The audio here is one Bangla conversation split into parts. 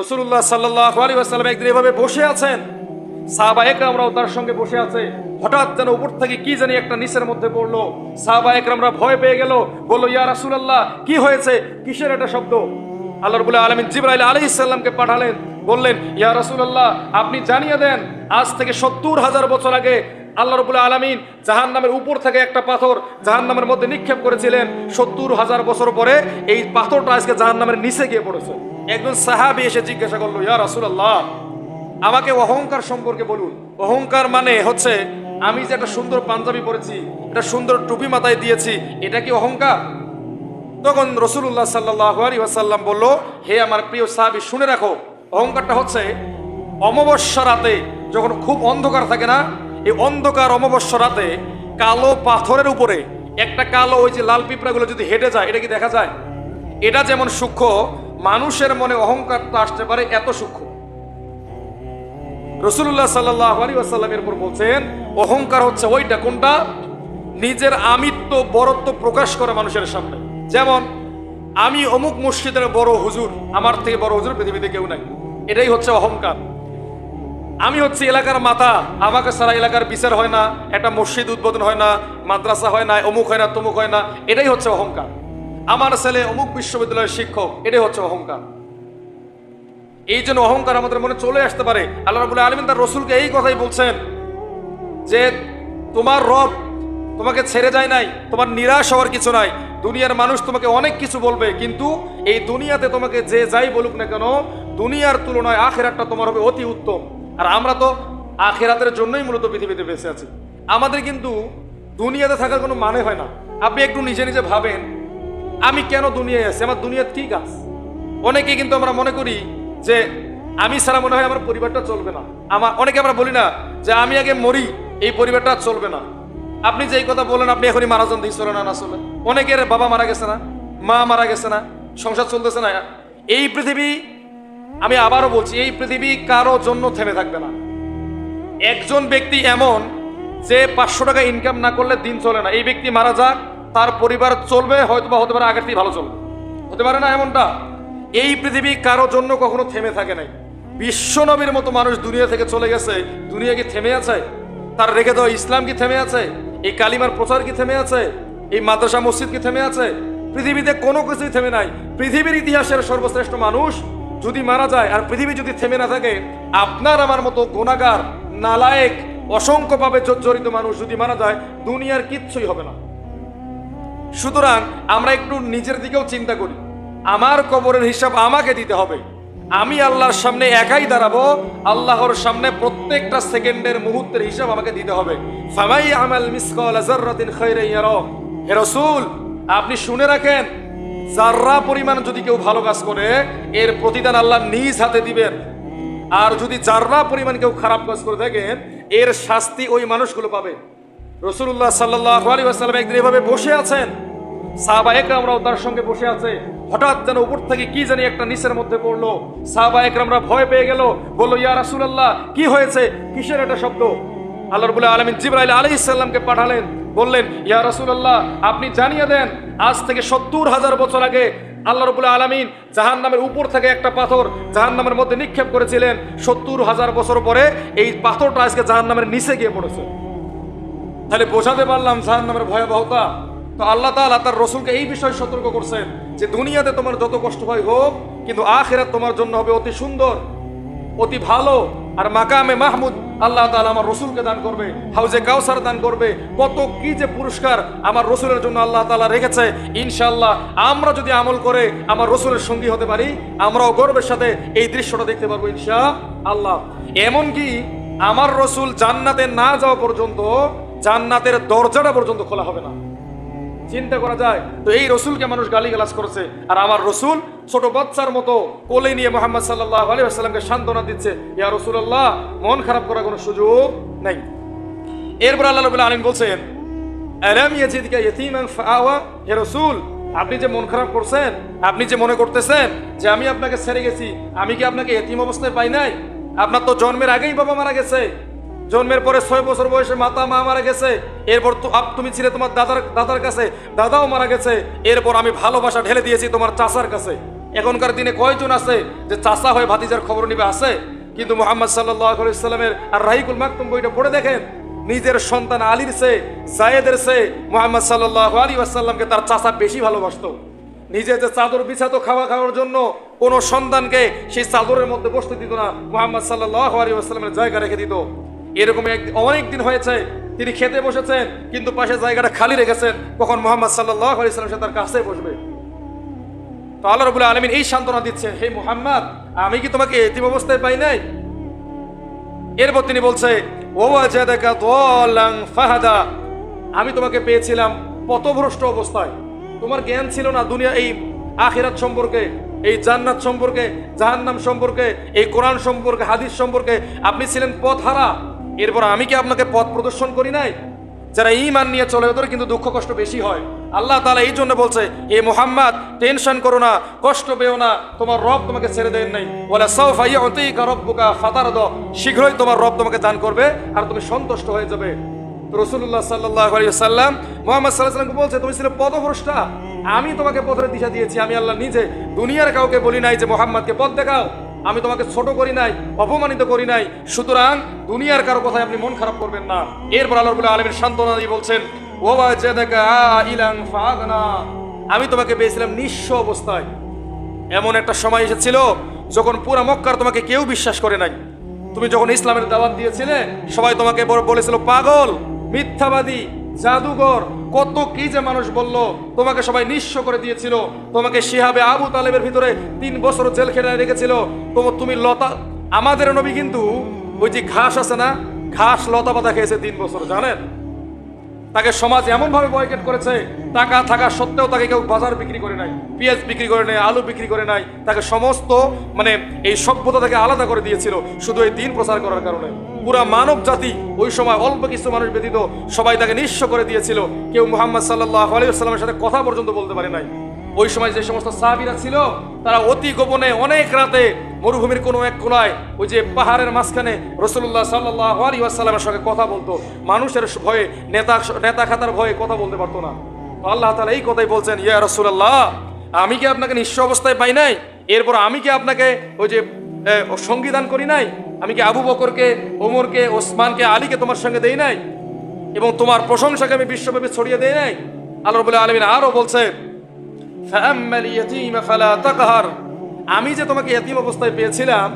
রসুল্লাহ সাল্লাহ আলী আসাল্লাম একদিন এভাবে বসে আছেন। সাহাবা একরামরাও তার সঙ্গে বসে আছে। হঠাৎ যেন উপর থেকে কি জানি একটা নিচের মধ্যে পড়ল। সাহাবা একরামরা ভয় পেয়ে গেল। বলল, ইয়া রাসূলুল্লাহ, কি হয়েছে? কিসের একটা শব্দ? আল্লাহ রবুল্লাহ আলমিন জিব্রাইল আলী ইসাল্লামকে পাঠালেন। বললেন, ইয়া রাসূলুল্লাহ, আপনি জানিয়ে দেন, আজ থেকে সত্তর হাজার বছর আগে আল্লাহ রবুল্লাহ আলমিন জাহান নামের উপর থেকে একটা পাথর জাহান নামের মধ্যে নিক্ষেপ করেছিলেন সত্তর হাজার বছর পরে। এই পাথরটা আজকে জাহান নামের নিচে গিয়ে পড়েছে। একজন সাহাবি এসে জিজ্ঞাসা করল, ইয়া রাসূলুল্লাহ, আমাকে অহংকার সম্পর্কে বলুন। অহংকার মানে হচ্ছে, আমি যে একটা সুন্দর পাঞ্জাবি পরেছি, একটা সুন্দর টুপি মাথায় দিয়েছি, এটা কি অহংকার? তখন রসুল্লাহ সাল্লাহ আলী বলল, হে আমার প্রিয় সাহাবি, শুনে রাখো, অহংকারটা হচ্ছে, অমাবস্যা রাতে যখন খুব অন্ধকার থাকে না এই অন্ধকার অমাবস্যা রাতে কালো পাথরের উপরে একটা কালো ওই যে লাল পিঁপড়াগুলো যদি হেঁটে যায়, এটা কি দেখা যায়? এটা যেমন সূক্ষ্ম, মানুষের মনে অহংকারটা আসতে পারে, এত সূক্ষ্ম। রসুল্লাহ সাল্লাহ উপর বলছেন, অহংকার হচ্ছে ওইটা, কোনটা? নিজের আমিত্ব, বরত্ব প্রকাশ করে মানুষের সামনে। যেমন, আমি অমুক মসজিদের বড় হুজুর, আমার থেকে বড় হুজুর পৃথিবীতে কেউ নাই। এটাই হচ্ছে অহংকার। আমি হচ্ছে এলাকার মাথা আমাকে সারা এলাকার বিচার হয় না, একটা মসজিদ উদ্বোধন হয় না, মাদ্রাসা হয় না, অমুক হয় না, তমুক হয় না, এটাই হচ্ছে অহংকার। আমার ছেলে অমুক বিশ্ববিদ্যালয়ের শিক্ষক, এটাই হচ্ছে অহংকার। এই জন্য অহংকার আমাদের মনে চলে আসতে পারে। আল্লাহ রাবুল আলমিন তার রসুলকে এই কথাই বলছেন যে, তোমার রব তোমাকে ছেড়ে যায় নাই, তোমার নিরাশ হওয়ার কিছু নাই। দুনিয়ার মানুষ তোমাকে অনেক কিছু বলবে, কিন্তু এই দুনিয়াতে তোমাকে যে যাই বলুক না কেন, দুনিয়ার তুলনায় আখেরাতটা তোমার হবে অতি উত্তম। আর আমরা তো আখেরাতের জন্যই মূলত পৃথিবীতে বেঁচে আছি। আমাদের কিন্তু দুনিয়াতে থাকার কোনো মানে হয় না। আপনি একটু নিজে নিজে ভাবেন, আমি কেন দুনিয়ায় আছি? আমার দুনিয়ার কি কাজ? অনেকে কিন্তু আমরা মনে করি যে, আমি ছাড়া মনে হয় আমার পরিবারটা চলবে না। আমার অনেকে আমরা বলি না যে, আমি আগে মরি, এই পরিবারটা চলবে না। আপনি যেই কথা বলেন, আপনি এখনই মারা যান চলে না না চলে। অনেকের বাবা মারা গেছে না, মা মারা গেছে না, সংসার চলতেছে না। এই পৃথিবী আমি আবারও বলছি, এই পৃথিবী কারও জন্য থেমে থাকবে না। একজন ব্যক্তি এমন যে পাঁচশো টাকা ইনকাম না করলে দিন চলে না। এই ব্যক্তি মারা যাক, তার পরিবার চলবে, হয়তো বা হতে পারে আগের থেকে ভালো চলবে। হতে পারে না এমনটা? এই পৃথিবী কারও জন্য কখনো থেমে থাকে নাই। বিশ্বনবীর মতো মানুষ দুনিয়া থেকে চলে গেছে। দুনিয়া কি থেমে আছে? তার রেখে দেওয়া ইসলাম কি থেমে আছে? এই কালিমার প্রচার কি থেমে আছে? এই মাদ্রাসা মসজিদ কি থেমে আছে? পৃথিবীতে কোনো কিছুই থেমে নাই। পৃথিবীর ইতিহাসের সর্বশ্রেষ্ঠ মানুষ যদি মারা যায় আর পৃথিবী যদি থেমে না থাকে, আপনার আমার মতো গোনাগার নালায়েক, অসংখ্যভাবে জর্জরিত মানুষ যদি মারা যায়, দুনিয়ার কিচ্ছুই হবে না। সুতরাং আমরা একটু নিজের দিকেও চিন্তা করি। আমার কবরের হিসাব আমাকে দিতে হবে। আমি আল্লাহর সামনে একাই দাঁড়াবো, আল্লাহর সামনে প্রত্যেকটা সেকেন্ডের মুহূর্তের হিসাব আমাকে দিতে হবে। আমাল আপনি শুনে রাখেন জাররা পরিমাণ যদি কেউ ভালো কাজ করে, এর প্রতিদান আল্লাহ নিজ হাতে দিবেন। আর যদি জাররা পরিমাণ কেউ খারাপ কাজ করে থাকেন, এর শাস্তি ওই মানুষগুলো পাবে। রসুল্লাহ সাল্লাহ আলী আসাল্লাম একদিন এভাবে বসে আছেন। সাহাবা তার সঙ্গে বসে আছে। হঠাৎ যেন উপর থেকে কি জানি একটা নিচের মধ্যে পড়ল। সাহাবা একরামরা ভয় পেয়ে গেল। বলল, ইয়া রাসূলুল্লাহ, কি হয়েছে? কিসের একটা শব্দ? আল্লাহ রবুল্লাহ আলমিন জিব্রাইল আলী ইসাল্লামকে পাঠালেন। বললেন, ইয়া রাসূলুল্লাহ, আপনি জানিয়ে দেন আজ থেকে সত্তর হাজার বছর আগে আল্লাহ রবুল্লাহ আলমিন জাহান নামের উপর থেকে একটা পাথর জাহান নামের মধ্যে নিক্ষেপ করেছিলেন। সত্তর হাজার বছর পরে এই পাথরটা আজকে জাহান নামের নিচে গিয়ে পড়েছে। তাহলে বোঝাতে পারলাম জাহান নামের ভয়াবহতা। তো আল্লাহ তাআলা তার রসুলকে এই বিষয়ে সতর্ক করছেন যে দুনিয়াতে তোমার যত কষ্ট হয় হোক, কিন্তু আখেরাত তোমার জন্য হবে অতি সুন্দর। অতি ভালো আর মাকামে মাহমুদ আল্লাহ তাআলা আমার রসুলকে দান করবে, হাউজে কাউসার দান করবে। কত কি যে পুরস্কার আমার রসুলের জন্য আল্লাহ তাআলা রেখেছে। ইনশাল্লাহ আমরা যদি আমল করে আমার রসুলের সঙ্গী হতে পারি, আমরাও গর্বের সাথে এই দৃশ্যটা দেখতে পারব ইনশা আল্লাহ এমনকি আমার রসুল জান্নাতে না যাওয়া পর্যন্ত জান্নাতের দরজাটা পর্যন্ত খোলা হবে না। চিন্তা করা যায়। তো এই রসুলকে মানুষ গালি গালিগালাজ করেছে। আর আমার রসুল ছোট বাচ্চার মতো কোলে নিয়ে মোহাম্মদ সাল্লাহ আলী আসসালামকে সান্ত্বনা দিচ্ছে, ইয়া রসুল্লাহ মন খারাপ করার কোনো সুযোগ নেই। এরপর আল্লাহ রবুল্লা আলম বলছেন হে রাসূল, আপনি যে মন খারাপ করছেন, আপনি যে মনে করতেছেন যে আমি আপনাকে ছেড়ে গেছি, আমি কি আপনাকে এতিম অবস্থায় পাই নাই? আপনার তো জন্মের আগেই বাবা মারা গেছে। জন্মের পরে ছয় বছর বয়সে মাতা, মা মারা গেছে। এরপর তো আপ তুমি ছিলে তোমার দাদার দাদার কাছে। দাদাও মারা গেছে। এরপর আমি ভালোবাসা ঢেলে দিয়েছি তোমার চাচার কাছে। এখনকার দিনে কয়জন আছে যে চাষা হয়ে ভাতিজার খবর নিবে? আছে? কিন্তু মোহাম্মদ সাল্লাহ আর রাহিকুল মাকতুম বইটা পড়ে দেখেন। নিজের সন্তান আলীর সে, জায়েদের সে, মোহাম্মদ সাল্লাহ আলী আসাল্লামকে তার চাষা বেশি ভালোবাসত। নিজে যে চাদর বিছাতো খাওয়া খাওয়ার জন্য কোনো সন্তানকে সেই চাদরের মধ্যে বসতে দিত না, মোহাম্মদ সাল্লাহ আলী আসসালামের জায়গা রেখে দিত। এরকম অনেক দিন হয়েছে, তিনি খেতে বসেছেন, কিন্তু পাশে জায়গাটা খালি রেখেছেন, কখন মোহাম্মদ সাল্লাহ আলী সাল্লাম সে তার কাছে বসবে। তো আল্লাহ রবুল্লাহ আলমিন এই সান্ত্বনা দিচ্ছে হে মোহাম্মদ, আমি কি তোমাকে এতিম অবস্থায় পাই নাই? এরপর তিনি বলছে ফাহাদা, আমি তোমাকে পেয়েছিলাম পথভ্রষ্ট অবস্থায়। তোমার জ্ঞান ছিল না দুনিয়া, এই আখিরাত সম্পর্কে, এই জান্নাত সম্পর্কে, জাহান্নাম সম্পর্কে, এই কোরআন সম্পর্কে, হাদিস সম্পর্কে। আপনি ছিলেন পথহারা এরপর আমি কি আপনাকে পথ প্রদর্শন করি নাই? যারা ইমান নিয়ে চলে ওদের কিন্তু দুঃখ কষ্ট বেশি হয়। আল্লাহ তালা এই জন্য বলছে এ মোহাম্মদ, টেনশন করো না, কষ্ট পেও না, তোমার রব তোমাকে ছেড়ে দেন নাই। বলে সৌফ আইয়তিকা রব্বুকা ফাতার দ শীঘ্রই তোমার রব তোমাকে দান করবে আর তুমি সন্তুষ্ট হয়ে যাবে। রসুল্লাহ সাল্লাহ সাল্লাম মোহাম্মদ সাল্লাহ সাল্লামকে বলছে, তুমি ছিলে পদভ্রষ্টা। আমি তোমাকে পথের দিশা দিয়েছি। আমি আল্লাহ নিজে দুনিয়ার কাউকে বলি নাই যে, মোহাম্মদকে পথ দেখাও। আমি তোমাকে ছোট করি নাই, অপমানিত করি নাই। সুতরাং দুনিয়ার কারও কথায় আপনি মন খারাপ করবেন না। এরপর আল্লাহ রবুল্লাহ আলমের সান্ত্বনা দিয়ে বলছেন ও আমি তোমাকে পেয়েছিলাম নিঃস্ব অবস্থায়। এমন একটা সময় এসেছিল যখন পুরা মক্কার তোমাকে কেউ বিশ্বাস করে নাই। তুমি যখন ইসলামের দাওয়াত দিয়েছিলে, সবাই তোমাকে বল- বলেছিল, পাগল, মিথ্যাবাদী জাদুঘর, কত কি যে মানুষ বলল, তোমাকে সবাই নিঃস্ব করে দিয়েছিল। তোমাকে শিহাবে আবু তালেবের ভিতরে তিন বছর জেল খেটে রেখেছিল। তোমার তুমি লতা, আমাদের নবী কিন্তু ওই যে ঘাস আছে না, ঘাস লতা পাতা খেয়েছে তিন বছর, জানেন? তাকে সমাজ এমন ভাবে বয়কট করেছে, টাকা থাকা সত্ত্বেও তাকে কেউ বাজার বিক্রি করে নাই, পেঁয়াজ বিক্রি করে নাই, আলু বিক্রি করে নাই, তাকে সমস্ত মানে এই সভ্যতা থেকে আলাদা করে দিয়েছিল, শুধু এই দিন প্রচার করার কারণে। পুরা মানব জাতি ওই সময় অল্প কিছু মানুষ ব্যতীত সবাই তাকে নিঃস্ব করে দিয়েছিল। কেউ মুহাম্মদ সাল্লাহ আলাইসাল্লামের সাথে কথা পর্যন্ত বলতে পারে নাই। ওই সময় যে সমস্ত সাহাবিরা ছিল, তারা অতি গোপনে অনেক রাতে মরুভূমির কোনো এক কোনায় ওই যে পাহাড়ের মাঝখানে রসুল্লাহ সাল্লাহ আলী আসসালামের সঙ্গে কথা বলতো। মানুষের ভয়ে, নেতা নেতা খাতার ভয়ে কথা বলতে পারতো না। আল্লাহ তালা এই কথাই বলছেন, ইয়া রসুল্লাহ আমি কি আপনাকে নিঃস্ব অবস্থায় পাই নাই? এরপর আমি কি আপনাকে ওই যে সঙ্গীদান করি নাই? আমি কি আবু বকরকে, ওমরকে, ওসমানকে, আলীকে তোমার সঙ্গে দেই নাই? এবং তোমার প্রশংসাকে আমি বিশ্বব্যাপী ছড়িয়ে দেই নাই? আল্লাহবুল্লাহ আলমিন আরও বলছে আমি যে তোমাকে এতিম অবস্থায় পেয়েছিলাম,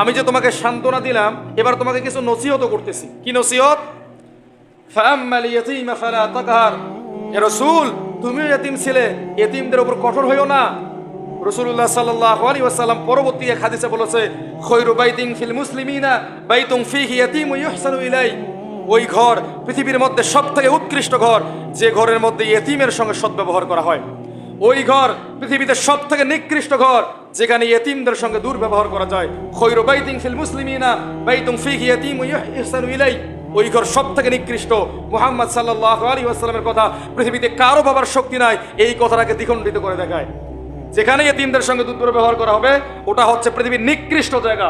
আমি যে তোমাকে সান্ত্বনা দিলাম, এবার তোমাকে কিছু নসিহত করতেছি। কি নসিহত? রসুল, তুমিও এতিম ছিলে এতিমদের উপর কঠোর হইও না। রসুল্লাহ সাল্লাহ আলী ওয়াসাল্লাম পরবর্তী এক হাদিসে বলেছে, খৈরু বাইতিং ফিল মুসলিমিনা বাইতুং ফিহি ইয়াতিম ইউহসানু ইলাই ওই ঘর পৃথিবীর মধ্যে সব থেকে উৎকৃষ্ট ঘর, যে ঘরের মধ্যে এতিমের সঙ্গে সদ্ব্যবহার করা হয়। ওই ঘর পৃথিবীতে সব থেকে নিকৃষ্ট ঘর, যেখানে এতিমদের সঙ্গে দুর্ব্যবহার করা যায়। খৈরু বাইতিং ফিল মুসলিমিনা বাইতুং ফিহি ইয়াতিম ইউহসানু ইলাই ওই ঘর সব থেকে নিকৃষ্ট। মুহাম্মদ সাল্লাহ আলী ওয়াসাল্লামের কথা পৃথিবীতে কারও বাবার শক্তি নাই, এই কথাটাকে দ্বিখণ্ডিত করে দেখায়। যেখানে এতিমদের সঙ্গে দুর্ব্যবহার করা হবে, ওটা হচ্ছে পৃথিবীর নিকৃষ্ট জায়গা।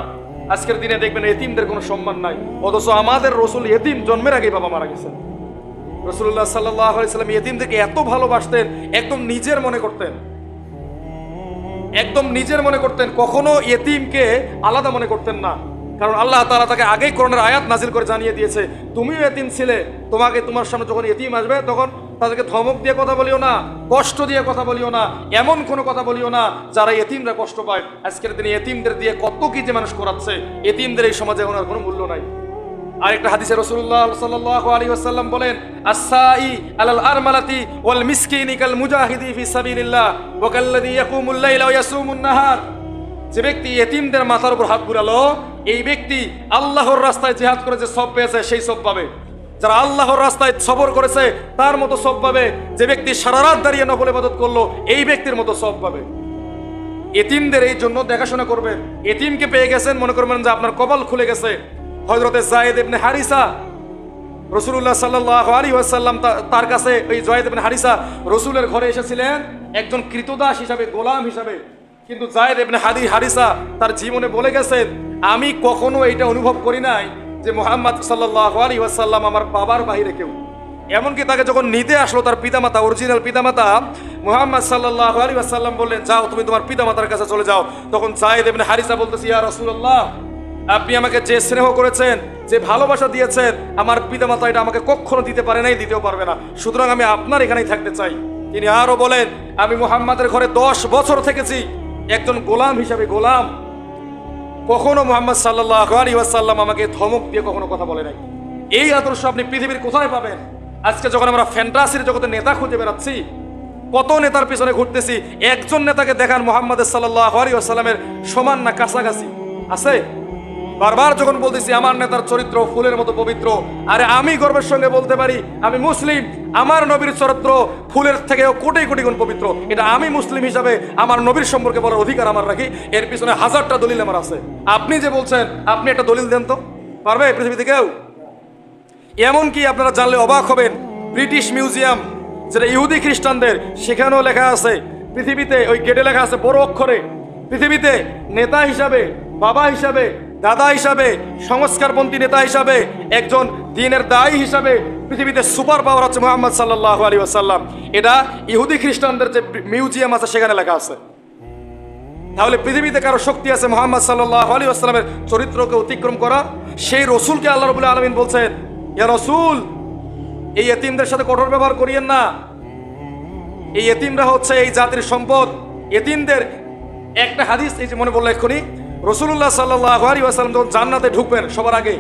আজকের দিনে দেখবেন এতিমদের কোনো সম্মান নাই। অথচ আমাদের রসুল এতিম জন্মের আগেই বাবা মারা গেছেন। রসুল্লাহ সাল্লাহ সাল্লাম এতিমদেরকে এত ভালোবাসতেন, একদম নিজের মনে করতেন। একদম নিজের মনে করতেন, কখনো এতিমকে আলাদা মনে করতেন না। কারণ আল্লাহ তাআলা তাকে আগেই করোনার আয়াত নাজিল করে জানিয়ে দিয়েছে, তুমিও এতিম ছিলে, তোমাকে তোমার সামনে যখন এতিম আসবে, তখন তাদেরকে ধমক দিয়ে কথা বলিও না, কষ্ট দিয়ে কথা বলিও না, এমন কোনো কথা বলিও না যারা এতিমরা কষ্ট পায়। আজকের দিনে এতিমদের দিয়ে কত কি যে মানুষ করাচ্ছে, এতিমদের এই সমাজে ওনার কোনো মূল্য নাই। আরেকটা হাদিসে রাসূলুল্লাহ সাল্লাল্লাহু আলাইহি ওয়াসাল্লাম বলেন আসসাই আলাল আরমালাতি ওয়াল মিসকিনি কাল মুজাহিদি ফি সাবিলিল্লাহ ওয়া কাল্লাযী ইয়াকুমুল লাইলা ওয়া ইয়াসুমুন নাহার। যে ব্যক্তি এতিমদের মাথার উপর হাত বুলালো, এই ব্যক্তি আল্লাহর রাস্তায় জিহাদ করে যে সব পেয়েছে, সেই সব পাবে। যারা আল্লাহর রাস্তায় সবর করেছে, তার মতো সব পাবে। যে ব্যক্তি সারা রাত দাঁড়িয়ে নফল ইবাদত করল, এই ব্যক্তির মতো সব পাবে। এতিমদের এই জন্য দেখাশোনা করবেন। এতিমকে পেয়ে গেছেন, মনে করবেন যে আপনার কপাল খুলে গেছে। হজরতে জায়েদ ইবনে হারিসা রসুল্লাহ সাল্লাহ আলী ওয়াসাল্লাম তার কাছে, ওই জয়েদ ইবনে হারিসা রসুলের ঘরে এসেছিলেন, একজন কৃতদাস হিসাবে, গোলাম হিসাবে। কিন্তু জায়েদ ইবনে হাদি হারিসা তার জীবনে বলে গেছেন, আমি কখনো এইটা অনুভব করি নাই যে মোহাম্মদ সাল্লাহ আলী ওয়াসাল্লাম আমার বাবার বাইরে কেউ এমনকি তাকে যখন নিতে আসলো তার পিতামাতা অরিজিনাল পিতামাতা, মুহাম্মদ সাল্লাল্লাহু আলাইহি ওয়াসাল্লাম বললেন, যাও, তুমি তোমার পিতামাতার কাছে চলে যাও। তখন জায়েদ ইবনে হারিসা বলতেছি, ইয়া রাসূলুল্লাহ, আপনি আমাকে যে স্নেহ করেছেন, যে ভালোবাসা দিয়েছেন, আমার পিতামাতা এটা আমাকে কখনো দিতে পারে নাই, দিতেও পারবে না। সুতরাং আমি আপনার এখানেই থাকতে চাই। তিনি আরও বলেন, আমি মুহাম্মাদের ঘরে দশ বছর থেকেছি, একজন গোলাম হিসাবে গোলাম। কখনো মোহাম্মদ সাল্লাহ আলী ওয়াসাল্লাম আমাকে ধমক দিয়ে কখনো কথা বলে নাই। এই আদর্শ আপনি পৃথিবীর কোথায় পাবেন? আজকে যখন আমরা ফ্যান্টাসির জগতে নেতা খুঁজে বেড়াচ্ছি, কত নেতার পিছনে ঘুরতেছি, একজন নেতাকে দেখান মোহাম্মদ সাল্লাহ আলী ওয়াসাল্লামের সমান না কাছাকাছি। আছে? বারবার যখন বলতেছি, আমার নেতার চরিত্র ফুলের মতো পবিত্র। আরে আমি গর্বের সঙ্গে বলতে পারি, আমি মুসলিম, আমার নবীর চরিত্র ফুলের থেকেও কোটি কোটি গুণ পবিত্র। এটা আমি মুসলিম হিসাবে আমার নবীর সম্পর্কে বলার অধিকার আমার রাখি, এর পিছনে হাজারটা দলিল আমার আছে। আপনি যে বলছেন, আপনি একটা দলিল দেন তো? পারবে পৃথিবীতে কেউ? এমনকি আপনারা জানলে অবাক হবেন, ব্রিটিশ মিউজিয়াম, যেটা ইহুদি খ্রিস্টানদের, সেখানেও লেখা আছে, পৃথিবীতে ওই গেটে লেখা আছে বড় অক্ষরে, পৃথিবীতে নেতা হিসাবে, বাবা হিসাবে দাদা হিসাবে, সংস্কারপন্থী নেতা হিসাবে, একজন দিনের দায়ী হিসাবে পৃথিবীতে সুপার পাওয়ার হচ্ছে মোহাম্মদ সাল্লাহ আলী আসাল্লাম এটা ইহুদি খ্রিস্টানদের যে মিউজিয়াম আছে, সেখানে লেখা আছে। তাহলে পৃথিবীতে কারও শক্তি আছে মোহাম্মদ সাল্লাহ আলী আসসালামের চরিত্রকে অতিক্রম করা? সেই রসুলকে আল্লাহ রবুল্লাহ আলমিন বলছেন, ইয়া রসুল, এই এতিমদের সাথে কঠোর ব্যবহার করিয়েন না। এই এতিমরা হচ্ছে এই জাতির সম্পদ। এতিমদের একটা হাদিস, এই যে মনে বলল এক্ষুনি রসুল্লাহ সাল্লাহ আসালাম যখন জান্নাতে ঢুকবেন সবার আগে,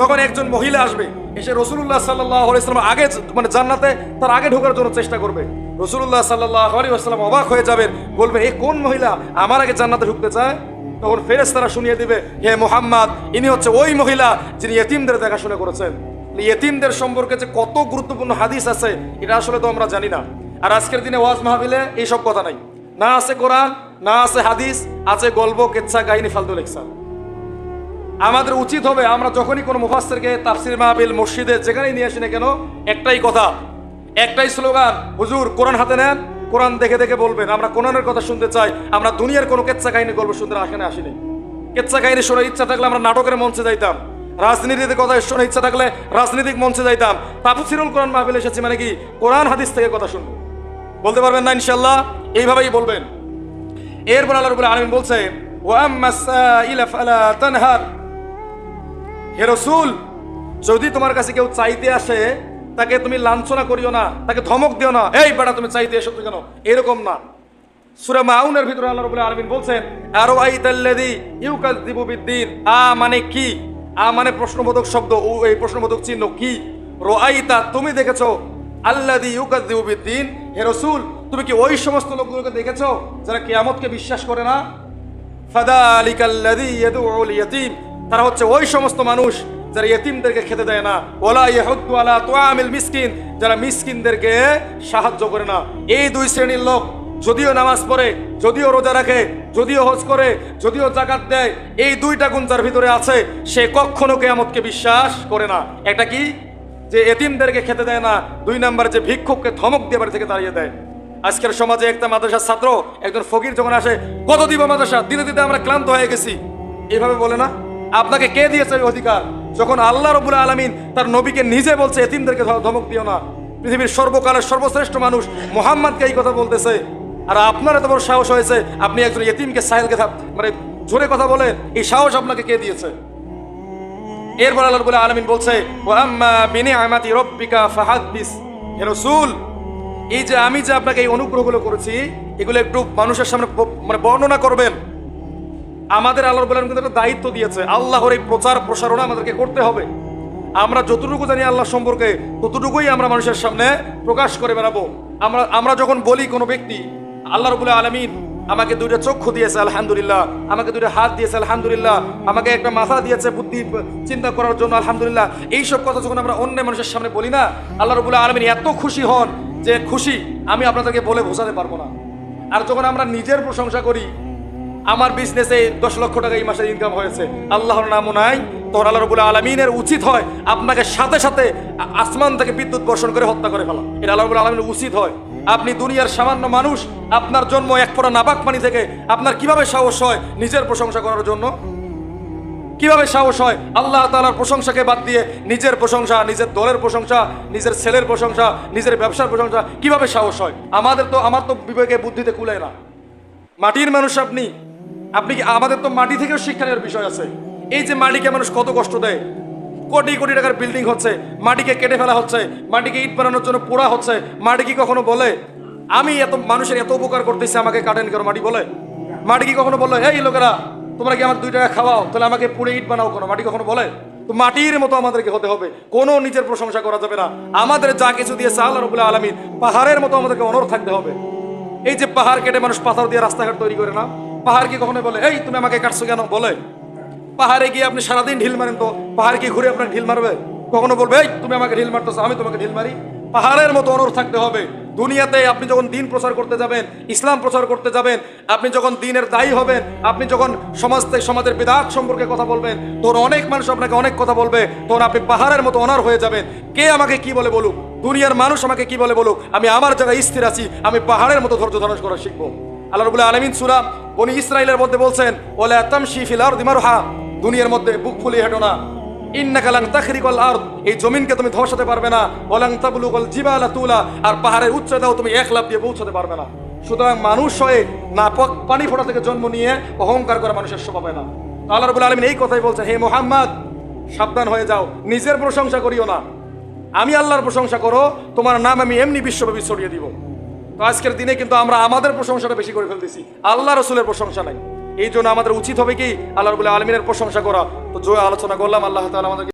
তখন একজন মহিলা আসবে, এসে রসুল্লাহ সাল্লাহ আগে মানে জান্নাতে তার আগে ঢোকার জন্য চেষ্টা করবে। রসুল্লাহ সাল্লাহ আলী অবাক হয়ে যাবেন, বলবে, এ কোন মহিলা আমার আগে জান্নাতে ঢুকতে চায়? তখন ফেরেস তারা শুনিয়ে দিবে, হে মোহাম্মদ, ইনি হচ্ছে ওই মহিলা যিনি এতিমদের দেখাশোনা করেছেন। এতিমদের সম্পর্কে যে কত গুরুত্বপূর্ণ হাদিস আছে, এটা আসলে তো আমরা জানি না। আর আজকের দিনে ওয়াজ মাহবিলে এইসব কথা নাই। না আছে কোরআন না আছে হাদিস, আছে গল্প, কেচ্ছা, কাহিনী ফালতু লেখা আমাদের উচিত হবে আমরা যখনই কোনো মুফাসসিরকে তাফসির মাহবিল মসজিদে যেখানেই নিয়ে আসি না কেন, একটাই কথা, একটাই স্লোগান, হুজুর, কোরআন হাতে নেন, কোরআন দেখে দেখে বলবেন। আমরা কোরআনের কথা শুনতে চাই, আমরা দুনিয়ার কোনো কেচ্ছা কাহিনী, গল্প শুনতে এখানে আসিনি। কেচ্ছা কাহিনী শোনার ইচ্ছা থাকলে আমরা নাটকের মঞ্চে যাইতাম। রাজনীতির কথা শোনার ইচ্ছা থাকলে রাজনৈতিক মঞ্চে যাইতাম। তাফসিরুল কোরআন মাহফিল এসেছি মানে কি? কোরআন, হাদিস থেকে কথা শুনব। বলতে পারবেন না ইনশাল্লাহ এইভাবেই বলবেন। এরপর আল্লাহ রবুল্লাহ আলমিন বলছে হে রসুল, যদি তোমার কাছে কেউ চাইতে আসে, তাকে তুমি লাঞ্ছনা করিও না, তাকে ধমক দিও না। এই বেটা, তুমি চাইতে এসো কেন? এরকম না। সুরা মাউনের ভিতরে আল্লাহ রাব্বুল আলামিন বলছেন আরও আইতাল্লাযী ইউকাযযিবু বিদ্দিন। আ মানে কি? আ মানে প্রশ্নবোধক শব্দ। ও, এই প্রশ্নবোধক চিহ্ন কি? রআইতা, তুমি দেখেছ? আল্লাযী ইউকাযযিবু বিদ্দিন। হে রাসূল তুমি কি ওই সমস্ত লোকগুলোকে দেখেছ যারা কেয়ামতকে বিশ্বাস করে না? তারা হচ্ছে ওই সমস্ত মানুষ যারা ইয়েতিমদেরকে খেতে দেয় না। ওলা ইয়াহুদ্দু আলা তুআমিল মিসকিন। যারা মিসকিনদেরকে সাহায্য করে না। এই দুই শ্রেণির লোক যদিও নামাজ পড়ে, যদিও রোজা রাখে, যদিও হজ করে, যদিও জাকাত দেয়, এই দুইটা গুণ যার ভিতরে আছে, সে কখনো কেয়ামতকে বিশ্বাস করে না। একটা কি? যে এতিমদেরকে খেতে দেয় না। দুই নাম্বার যে ভিক্ষুককে ধমক দিয়ে বাড়ি থেকে দাঁড়িয়ে দেয়। আজকের সমাজে একটা মাদ্রাসার ছাত্র, একজন ফকির যখন আসে, কত দিব মাদ্রাসা? দিতে দিতে আমরা ক্লান্ত হয়ে গেছি। এভাবে বলে না। আপনাকে কে দিয়েছে অধিকার? যখন আল্লাহ রবুল আলমিন তার নবীকে নিজে বলছে, এতিমদেরকে ধমক দিও না। পৃথিবীর সর্বকালের সর্বশ্রেষ্ঠ মানুষ মোহাম্মদকে এই কথা বলতেছে। আর আপনার এত বড় সাহস হয়েছে, আপনি একজন এতিমকে সাহেলকে মানে জোরে কথা বলেন এই সাহস আপনাকে কে দিয়েছে? এরপর আল্লাহ রবুল আলমিন বলছে এই যে আমি যে আপনাকে এই অনুগ্রহগুলো করেছি, এগুলো একটু মানুষের সামনে মানে বর্ণনা করবেন। আমাদের আল্লাহ বলেন কিন্তু একটা দায়িত্ব দিয়েছে। আল্লাহর এই প্রচার প্রসারণা আমাদেরকে করতে হবে। আমরা যতটুকু জানি আল্লাহ সম্পর্কে, ততটুকুই আমরা মানুষের সামনে প্রকাশ করে বেড়াবো। আমরা আমরা যখন বলি কোনো ব্যক্তি, আল্লাহ রবুল্লাহ আলমিন আমাকে দুইটা চক্ষু দিয়েছে, আলহামদুলিল্লাহ। আমাকে দুইটা হাত দিয়েছে, আলহামদুলিল্লাহ। আমাকে একটা মাথা দিয়েছে বুদ্ধি চিন্তা করার জন্য, আলহামদুলিল্লাহ। এইসব কথা যখন আমরা অন্য মানুষের সামনে বলি না, আল্লাহ রবুল্লাহ আলমিন এত খুশি হন যে খুশি, আমি আপনাদেরকে বলে বোঝাতে পারব না। আর যখন আমরা নিজের প্রশংসা করি, আমার বিজনেসে দশ লক্ষ টাকা এই মাসে ইনকাম হয়েছে। আল্লাহর নামও নাই তোর আল্লাহ রবুল আলমিনের উচিত হয় আপনাকে সাথে সাথে আসমান থেকে বিদ্যুৎ বর্ষণ করে হত্যা করে ফেলা। এটা আল্লাহ রবুল আলমিনের উচিত হয়। আপনি দুনিয়ার সামান্য মানুষ, আপনার জন্ম এক ফোঁটা নাবাক পানি থেকে। আপনার কীভাবে সাহস হয় নিজের প্রশংসা করার জন্য? কীভাবে সাহস হয় আল্লাহ তাআলার প্রশংসাকে বাদ দিয়ে নিজের প্রশংসা, নিজের দলের প্রশংসা, নিজের ছেলের প্রশংসা, নিজের ব্যবসার প্রশংসা, কীভাবে সাহস হয়? আমাদের তো, আমার তো বিবেকে, বুদ্ধিতে কুলায় না। মাটির মানুষ আপনি আপনি কি, আমাদের তো মাটি থেকেও শিক্ষা নেওয়ার বিষয় আছে। এই যে মাটিকে মানুষ কত কষ্ট দেয়? কোটি কোটি টাকার বিল্ডিং হচ্ছে, মাটিকে কেটে ফেলা হচ্ছে, মাটিকে ইট বানানোর জন্য পোড়া হচ্ছে। মাটি কি কখনো বলে, আমি এত মানুষের এত উপকার করতেছি, আমাকে কাটেন কেন? মাটি বলে। মাটি কি কখনো বলে এই লোকেরা, তোমরা কি আমার দুই টাকা খাওয়াও? তাহলে আমাকে পুড়ে ইট বানাও কোনো? মাটি কখনো বলে। তো মাটির মতো আমাদেরকে হতে হবে। কোনো নিজের প্রশংসা করা যাবে না। আমাদের যা কিছু দিয়েছে আল্লাহ রবুল্লাহ আলমিন পাহাড়ের মতো আমাদেরকে অনর থাকতে হবে। এই যে পাহাড় কেটে মানুষ পাথর দিয়ে রাস্তাঘাট তৈরি করে না? পাহাড় কি কখনো বলে এই তুমি আমাকে কাটছো কেন? বলে। পাহাড়ে গিয়ে আপনি সারাদিন ঢিল মারেন তো, পাহাড় কি ঘুরে আপনার ঢিল মারবে? কখনো বলবে তুমি আমাকে ঢিল মারতেছো, আমি তোমাকে ঢিল মারি? পাহাড়ের মতো অনর থাকতে হবে। দুনিয়াতে আপনি যখন দিন প্রচার করতে যাবেন, ইসলাম প্রচার করতে যাবেন, আপনি যখন দিনের দায়ী হবেন, আপনি যখন সমাজ থেকে সমাজের বিধাত সম্পর্কে কথা বলবেন, তখন অনেক মানুষ আপনাকে অনেক কথা বলবে, তখন আপনি পাহাড়ের মতো অনার হয়ে যাবেন। কে আমাকে কি বলে বলুক? দুনিয়ার মানুষ আমাকে কি বলে বলুক? আমি আমার জায়গায় স্থির আছি, আমি পাহাড়ের মতো ধৈর্য ধারণ করা শিখব। আল্লাহ রবুল্লাহ আলমিন সুরা উনি ইসরায়েলের মধ্যে বলছেন ওলে আতাম শিফিল আর দিমারুহা দুনিয়ার মধ্যে বুক ফুলিয়ে হেঁটো না। এই জমিনকে তুমি পারবে না। তুলা, আর উচ্চতাও তুমি এক দিয়ে পারবে না। সুতরাং মানুষ হয়ে পানি থেকে জন্ম নিয়ে অহংকার করা মানুষের না। আল্লাহ এই কথাই বলছেন হে মোহাম্মদ, সাবধান হয়ে যাও, নিজের প্রশংসা করিও না। আমি আল্লাহর প্রশংসা করো, তোমার নাম আমি এমনি বিশ্বব্যাপী ছড়িয়ে দিব। তো আজকের দিনে কিন্তু আমরা আমাদের প্রশংসাটা বেশি করে ফেলতেছি। আল্লাহ রসুলের প্রশংসা নাই। এই জন্য আমাদের উচিত হবে কি আল্লাহ বলে আলমিনের প্রশংসা করা। তো যে আলোচনা করলাম, আল্লাহ তালা আমাদেরকে